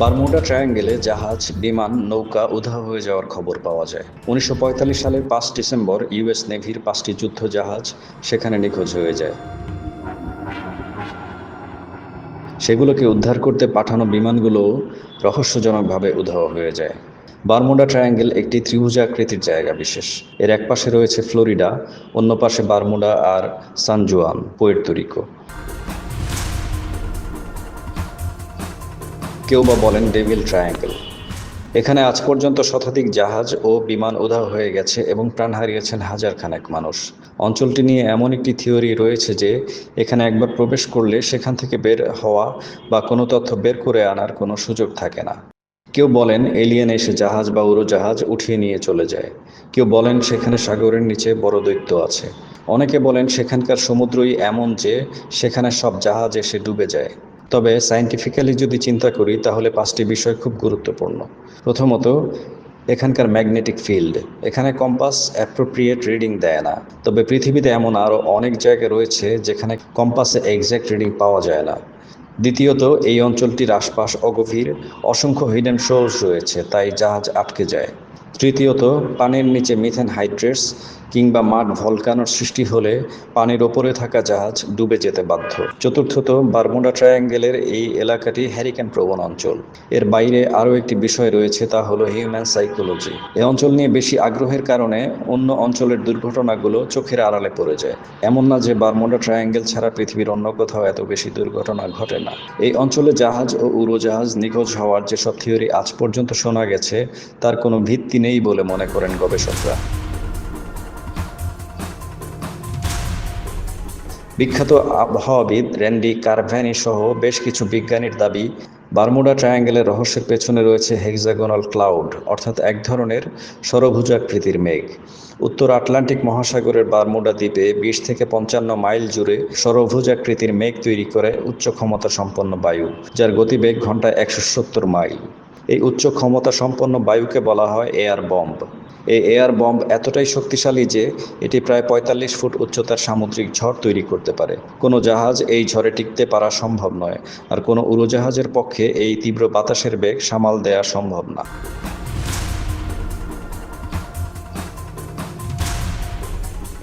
Bermuda ট্রায়াঙ্গেলে জাহাজ, বিমান, নৌকা উধাও হয়ে যাওয়ার খবর পাওয়া যায়। উনিশশো পঁয়তাল্লিশ সালের পাঁচ ডিসেম্বর ইউএস নেভির পাঁচটি যুদ্ধ জাহাজ সেখানে নিখোঁজ হয়ে যায়। সেগুলোকে উদ্ধার করতে পাঠানো বিমানগুলো রহস্যজনকভাবে উধাও হয়ে যায়। বারমুডা ট্রায়াঙ্গেল একটি ত্রিভুজাকৃতির জায়গা বিশেষ। এর এক পাশে রয়েছে ফ্লোরিডা, অন্য পাশে বারমুডা আর সান জুয়ান কেউ বা বলেন ডেভিল ট্রায়াঙ্গেল। এখানে আজ পর্যন্ত শতাধিক জাহাজ ও বিমান উধাও হয়ে গেছে এবং প্রাণ হারিয়েছেন হাজার খানেক মানুষ। অঞ্চলটি নিয়ে এমন একটি থিওরি রয়েছে যে, এখানে একবার প্রবেশ করলে সেখান থেকে বের হওয়া বা কোনো তথ্য বের করে আনার কোনো সুযোগ থাকে না। কেউ বলেন এলিয়েন এসে জাহাজ বা উড়োজাহাজ উঠিয়ে নিয়ে চলে যায়। কেউ বলেন সেখানে সাগরের নিচে বড় দৈত্য আছে। অনেকে বলেন সেখানকার সমুদ্রই এমন যে, সেখানে সব জাহাজ এসে ডুবে যায়। তবে সায়েন্টিফিক্যালি যদি চিন্তা করি, তাহলে পাঁচটি বিষয় খুব গুরুত্বপূর্ণ। প্রথমত, এখানকার ম্যাগনেটিক ফিল্ড এখানে কম্পাস অ্যাপ্রোপ্রিয়েট রিডিং দেয় না। তবে পৃথিবীতে এমন আরও অনেক জায়গা রয়েছে, যেখানে কম্পাসে এক্স্যাক্ট রিডিং পাওয়া যায় না। দ্বিতীয়ত, এই অঞ্চলটির আশপাশ অগভীর, অসংখ্য হিডেন শোর্স রয়েছে, তাই জাহাজ আটকে যায়। তৃতীয়ত, পানির নিচে মিথেন হাইড্রেটস কিংবা মাঠ ভলকানোর সৃষ্টি হলে পানির ওপরে থাকা জাহাজ ডুবে যেতে বাধ্য। চতুর্থত, বারমুডা ট্রায়াঙ্গেলের এই এলাকাটি হ্যারিকেন প্রবণ অঞ্চল। এর বাইরে আরও একটি বিষয় রয়েছে, তা হলো হিউম্যান সাইকোলজি। এই অঞ্চল নিয়ে বেশি আগ্রহের কারণে অন্য অঞ্চলের দুর্ঘটনাগুলো চোখের আড়ালে পড়ে যায়। এমন না যে বারমুডা ট্রায়াঙ্গেল ছাড়া পৃথিবীর অন্য কোথাও এত বেশি দুর্ঘটনা ঘটে না। এই অঞ্চলে জাহাজ ও উড়োজাহাজ নিখোঁজ হওয়ার যেসব থিওরি আজ পর্যন্ত শোনা গেছে, তার কোনো ভিত্তি নেই বলে মনে করেন গবেষকরা। বিখ্যাত আবহাওয়াবিদ র্যান্ডি কারভ্যানি সহ বেশ কিছু বিজ্ঞানীর দাবি, বারমুডা ট্রায়াঙ্গেলের রহস্যের পেছনে রয়েছে হেক্সাগোনাল ক্লাউড, অর্থাৎ এক ধরনের সরভুজাকৃতির মেঘ। উত্তর আটলান্টিক মহাসাগরের বারমুডা দ্বীপে বিশ থেকে পঞ্চান্ন মাইল জুড়ে সরভুজাকৃতির মেঘ তৈরি করে উচ্চ ক্ষমতা সম্পন্ন বায়ু, যার গতিবেগ ঘন্টায় একশো সত্তর মাইল। এই উচ্চ ক্ষমতা সম্পন্ন বায়ুকে বলা হয় এয়ার বম্ব। এই এয়ার বম্ব এতটাই শক্তিশালী যে এটি প্রায় পঁয়তাল্লিশ ফুট উচ্চতার সামুদ্রিক ঝড় তৈরি করতে পারে। কোনো জাহাজ এই ঝড়ে টিকতে পারা সম্ভব নয়, আর কোনো উড়োজাহাজের পক্ষে এই তীব্র বাতাসের বেগ সামাল দেয়া সম্ভব না।